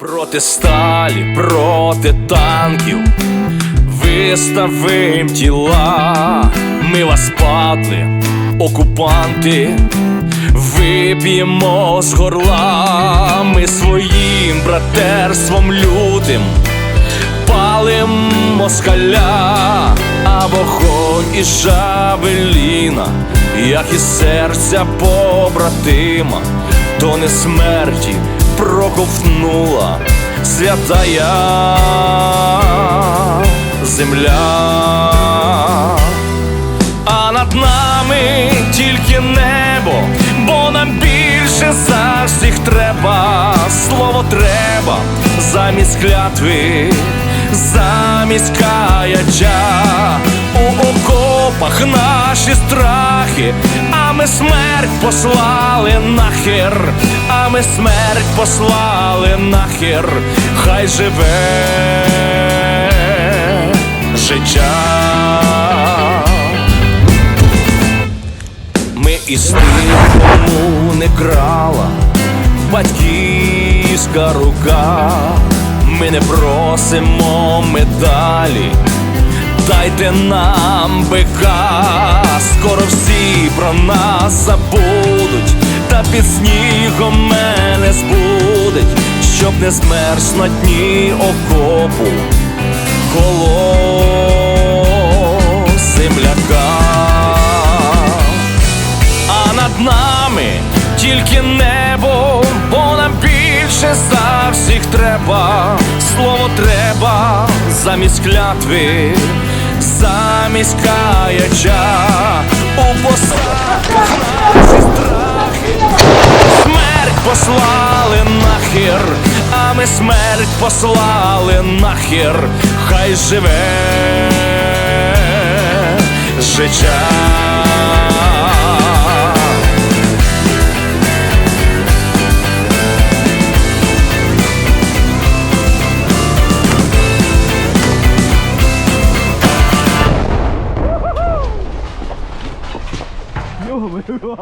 Проти сталі, проти танків, виставим тіла, ми вас падли, окупанти, вип'ємо з горла, ми своїм братерством лютим палим москаля, а вогонь із жавеліна, як і серця побратима, то не смерті проковтнула. Святая земля, а над нами тільки небо, бо нам більше за всіх треба, слово треба замість клятви, замість каяча у наші страхи, а ми смерть послали нахер, а ми смерть послали нахер, хай живе життя. Ми із тих, кому не крала батьківська рука, ми не просимо медалі, дайте нам бика, скоро всі про нас забудуть, та під снігом мене збудить, щоб не змерз на дні окопу. Коло земляка. А над нами тільки небо, бо нам більше за всіх треба, слово треба замість клятви, замість каяча у посадках наші страхи. Смерть послали нахер, а ми смерть послали нахер, хай живе життя. ไม่รู้